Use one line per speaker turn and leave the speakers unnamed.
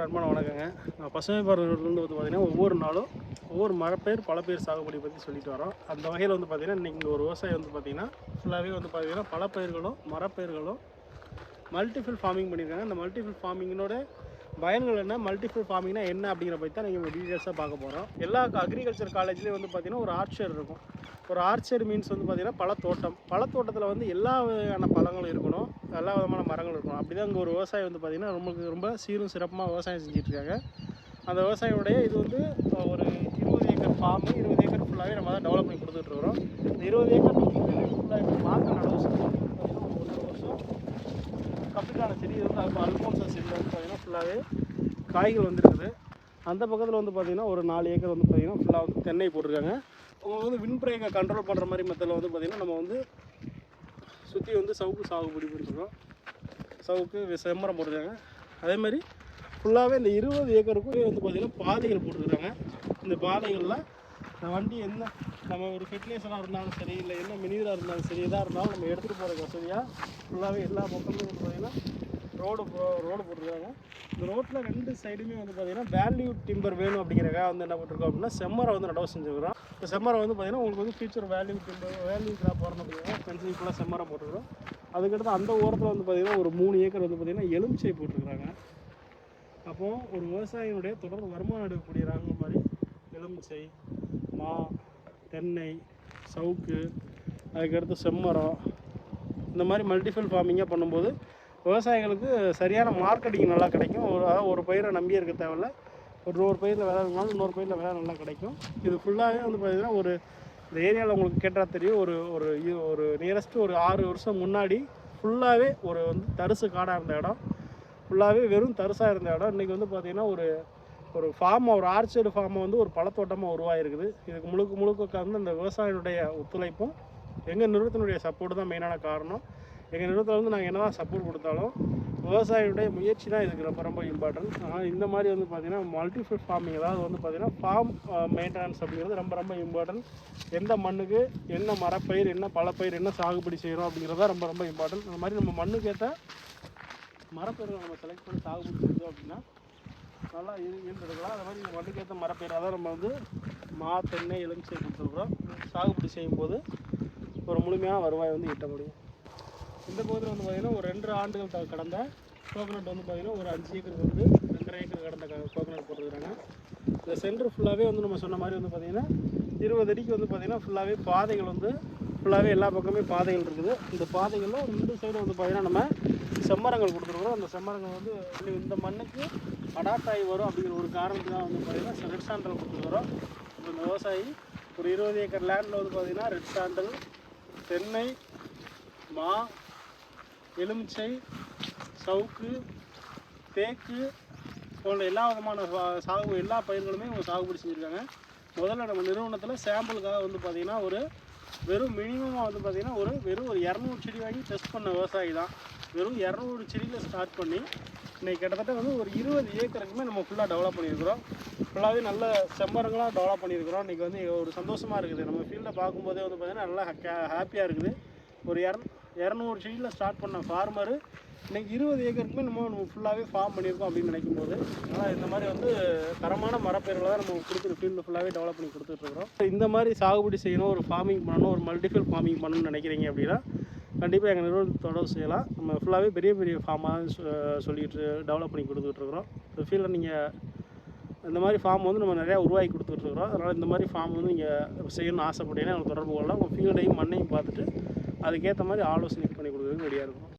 நான் பசுமை பாரதிலிருந்து வந்து பார்த்திங்கன்னா ஒவ்வொரு நாளும் ஒவ்வொரு மரப்பேர் பல பேர் சாகுபடி பற்றி சொல்லிட்டு வரோம். அந்த வகையில் வந்து பார்த்திங்கன்னா இன்றைக்கி ஒரு விவசாயி வந்து பார்த்திங்கன்னா ஃபுல்லாகவே வந்து பார்த்திங்கன்னா பல பயிர்களும் மரப்பயிர்களும் மல்டிஃபில் ஃபார்மிங் பண்ணியிருக்காங்க. அந்த மல்டிஃபில் ஃபார்மிங்கினோட பயன்கள் என்ன மல்டிபிள் ஃபார்மிங்னா என்ன அப்படிங்கிற பற்றி தான் நீங்கள் டீட்டெயில்ஸாக பார்க்க போகிறோம் எல்லா அக்ரிகல்ச்சர் காலேஜ்லேயும் வந்து பார்த்திங்கன்னா ஒரு ஆர்ச்சர் இருக்கும். ஒரு ஆர்ச்சர் மீன்ஸ் வந்து பார்த்திங்கன்னா பழத்தோட்டம். பழத்தோட்டத்தில் வந்து எல்லா வகையான பழங்களும் இருக்கணும். எல்லா விதமான மரங்களும் இருக்கணும். அப்படி தான் இங்கே ஒரு விவசாயி வந்து பார்த்திங்கன்னா ரொம்ப ரொம்ப சீரும் சிறப்பாக விவசாயம் செஞ்சிட்ருக்காங்க. அந்த விவசாயியோடைய இது வந்து ஒரு இருபது ஏக்கர் ஃபார்மு இருபது ஏக்கர் ஃபுல்லாகவே நம்ம தான் டெவலப் பண்ணி கொடுத்துட்ருக்குறோம் இந்த இருபது ஏக்கர் ஃபுல்லாக இப்போ மார்க்க நடவு செஞ்சு பார்த்தீங்கன்னா ஒரு வருஷம் கப்பிட்டான செடி இது வந்து இப்போ அல்போன்சா செடியில் வந்து பார்த்திங்கன்னா ஃபுல்லாகவே காய்கள் வந்துருக்குது. அந்த பக்கத்தில் வந்து பார்த்திங்கன்னா ஒரு நாலு ஏக்கர் வந்து பார்த்திங்கன்னா ஃபுல்லாக வந்து தென்னை போட்டிருக்காங்க. அவங்க வந்து விண்பிரேக்கை கண்ட்ரோல் பண்ணுற மாதிரி மெத்தடில் வந்து பார்த்திங்கன்னா நம்ம வந்து சுற்றி வந்து சவுக்கு சாகுபடி பிடிச்சிருக்கோம் சவுக்கு செம்மரம் போட்டிருக்காங்க. அதே மாதிரி ஃபுல்லாகவே இந்த இருபது ஏக்கருக்கும் வந்து பார்த்திங்கன்னா பாதைகள் போட்டிருக்காங்க. இந்த பாதைகளில் இந்த வண்டி என்ன நம்ம ஒரு ஃபெர்டிலைசராக இருந்தாலும் சரி இல்லை என்ன மினிதராக இருந்தாலும் சரி எதாக இருந்தாலும் நம்ம எடுத்துகிட்டு போகிறதுக்கு வசதியாக ஃபுல்லாகவே எல்லா பக்கமும் வந்து பார்த்திங்கன்னா ரோடு போ ரோடு போட்டிருக்காங்க. இந்த ரோட்டில் ரெண்டு சைடுமே வந்து பார்த்திங்கன்னா வேல்யூ டிம்பர் வேணும் அப்படிங்கிறக்காக வந்து என்ன பண்ணிருக்கோம் அப்படின்னா செம்மரை வந்து நடவு செஞ்சுக்கிறோம் இப்போ செம்மரம் வந்து பார்த்திங்கன்னா உங்களுக்கு வந்து future value timber value crop வரணும் அப்படின்னா பென்சில் ஃபுல்லாக செம்மரம் போட்டுக்கிறோம் அதுக்கடுத்து அந்த ஓரத்தில் வந்து பார்த்திங்கன்னா ஒரு மூணு ஏக்கர் வந்து பார்த்திங்கன்னா எலுமிச்சை போட்டுருக்குறாங்க. அப்போது ஒரு விவசாயினுடைய தொடர்ந்து வருமானம் எடுக்கக்கூடிய ரகங்கள் மாதிரி எலுமிச்சை மா தென்னை சவுக்கு அதுக்கடுத்து செம்மரம் இந்த மாதிரி மல்டிஃபல் ஃபார்மிங்காக பண்ணும்போது விவசாயிகளுக்கு சரியான மார்க்கெட்டிங் நல்லா கிடைக்கும். ஒரு அதாவது ஒரு பயிரை நம்பி இருக்க தேவையில்ல. ஒரு ஒரு பயிரில் விலை இருந்தாலும் இன்னொரு பயிரில் விலை நல்லா கிடைக்கும். இது ஃபுல்லாகவே வந்து பார்த்திங்கன்னா ஒரு இந்த ஏரியாவில் உங்களுக்கு கேட்டால் தெரியும். ஒரு ஒரு ஒரு நியரஸ்ட்டு ஒரு ஆறு வருஷம் முன்னாடி ஃபுல்லாகவே ஒரு வந்து தரிசு காடாக இருந்த இடம். ஃபுல்லாகவே வெறும் தரிசாக இருந்த இடம். இன்றைக்கி வந்து பார்த்திங்கன்னா ஒரு ஒரு ஃபார்மை ஒரு ஆர்ச்சர்டு ஃபார்மை வந்து ஒரு பழத்தோட்டமாக உருவாயிருக்குது இதுக்கு முழுக்க முழுக்க வந்து அந்த விவசாயினுடைய ஒத்துழைப்பும் எங்கள் நிறுவனத்தினுடைய சப்போர்ட் தான் மெயினான காரணம். எங்கள் நிறுவனத்தில் வந்து நாங்கள் என்ன தான் சப்போர்ட் கொடுத்தாலும் விவசாயியுடைய முயற்சி தான் இதுக்கு ரொம்ப ரொம்ப இம்பார்ட்டன்ட் ஆனால் இந்த மாதிரி வந்து பார்த்திங்கன்னா மல்டிஃபுல் ஃபார்மிங் அதாவது வந்து பார்த்திங்கன்னா ஃபார்ம் மெயின்டெனன்ஸ் அப்படிங்கிறது ரொம்ப ரொம்ப இம்பார்ட்டன்ட் எந்த மண்ணுக்கு என்ன மரப்பயிர் என்ன பழப்பயிர் என்ன சாகுபடி செய்கிறோம் அப்படிங்கிறது தான் ரொம்ப ரொம்ப இம்பார்ட்டன்ட் அந்த மாதிரி நம்ம மண்ணுக்கு ஏற்ற மரப்பயிர்களை நம்ம செலக்ட் பண்ணி சாகுபடி செஞ்சோம் அப்படின்னா நல்லா இருந்துருக்கலாம் அந்த மாதிரி இந்த மண்ணுக்கேற்ற மரப்பயிராக தான் நம்ம வந்து மா தென்னை எலுமிச்சை கொடுத்துருக்குறோம். சாகுபடி செய்யும்போது ஒரு முழுமையான வருவாய் வந்து ஈட்ட முடியும். இந்த பகுதியில் வந்து பார்த்திங்கன்னா ஒரு ரெண்டு ஆண்டுகள் கடந்த கோகனட் வந்து பார்த்திங்கன்னா ஒரு அஞ்சு ஏக்கருக்கு வந்து ரெண்டரை ஏக்கர் கடந்த கோகனட் போட்டுருக்குறாங்க இந்த சென்டர் ஃபுல்லாகவே வந்து நம்ம சொன்ன மாதிரி வந்து பார்த்திங்கன்னா இருபது அடிக்கு வந்து பார்த்திங்கன்னா ஃபுல்லாகவே பாதைகள் வந்து ஃபுல்லாகவே எல்லா பக்கமே பாதைகள் இருக்குது. இந்த பாதைகளில் ரெண்டு சைடு வந்து பார்த்திங்கன்னா நம்ம செம்மரங்கள் கொடுத்துருக்குறோம். அந்த செம்மரங்கள் வந்து இந்த- மண்ணுக்கு அடாட்டாகி வரும் அப்படிங்கிற ஒரு காரணத்துக்காக வந்து பார்த்திங்கன்னா ரெட் சாண்டல் கொடுத்துருக்குறோம். இப்போ இந்த விவசாயி ஒரு இருபது ஏக்கர் லேண்டில் வந்து பார்த்திங்கன்னா ரெட் சாண்டல் தென்னை மா எலுமிச்சை சவுக்கு தேக்கு போன்ற எல்லா விதமான சா- சாகு எல்லா பயிர்களுமே இவங்க சாகுபடி செஞ்சுருக்காங்க. முதல்ல நம்ம நிறுவனத்தில் சாம்பிளுக்காக வந்து பார்த்திங்கன்னா ஒரு வெறும் மினிமமாக வந்து பார்த்திங்கன்னா ஒரு வெறும் ஒரு இரநூறு செடி வாங்கி டெஸ்ட் பண்ண விவசாயி தான். வெறும் இரநூறு செடியில் ஸ்டார்ட் பண்ணி இன்றைக்கி கிட்டத்தட்ட வந்து ஒரு இருபது ஏக்கருக்குமே நம்ம ஃபுல்லாக டெவலப் பண்ணியிருக்கிறோம். ஃபுல்லாகவே நல்ல செம்மரங்களாக டெவலப் பண்ணியிருக்கிறோம். இன்றைக்கி வந்து ஒரு சந்தோஷமாக இருக்குது. நம்ம ஃபீல்டை பார்க்கும்போதே வந்து பார்த்திங்கன்னா நல்லா ஹாப்பியாக இருக்குது. ஒரு இரநூ இரநூறு செடியில் ஸ்டார்ட் பண்ண ஃபார்மரு இன்னைக்கு இருபது ஏக்கருக்குமே நம்ம நம்ம ஃபுல்லாகவே ஃபார்ம் பண்ணியிருக்கோம் அப்படின்னு நினைக்கும் போது ஆனால் இந்த மாதிரி வந்து தரமான மரப்பயிர்களை தான் நம்ம கொடுத்துரு ஃபீல்டு ஃபுல்லாகவே டெவலப் பண்ணி கொடுத்துட்ருக்குறோம் இந்த மாதிரி சாகுபடி செய்யணும் ஒரு ஃபார்மிங் பண்ணணும் ஒரு மல்டிஃபில் ஃபார்மிங் பண்ணணும்னு நினைக்கிறீங்க அப்படின்னா கண்டிப்பாக எங்கள் நிறுவனத்தை தொடர்பு செய்யலாம். நம்ம ஃபுல்லாகவே பெரிய பெரிய ஃபார்மாக சொல்லிட்டு டெவலப் பண்ணி கொடுத்துட்ருக்குறோம் இந்த ஃபீல்டில் நீங்கள் இந்த மாதிரி ஃபார்ம் வந்து நம்ம நிறையா உருவாக்கி கொடுத்துட்ருக்குறோம் அதனால் இந்த மாதிரி ஃபார்ம் வந்து நீங்கள் செய்யணும்னு ஆசைப்பட்டீங்கன்னா எங்களுக்கு தொடர்பு கொள்ளலாம். உங்கள் ஃபீல்டையும் மண்ணையும் பார்த்துட்டு அதுக்கேற்ற மாதிரி ஆலோசனை பண்ணி கொடுக்குறதுக்கு ரெடியாக இருக்கும்.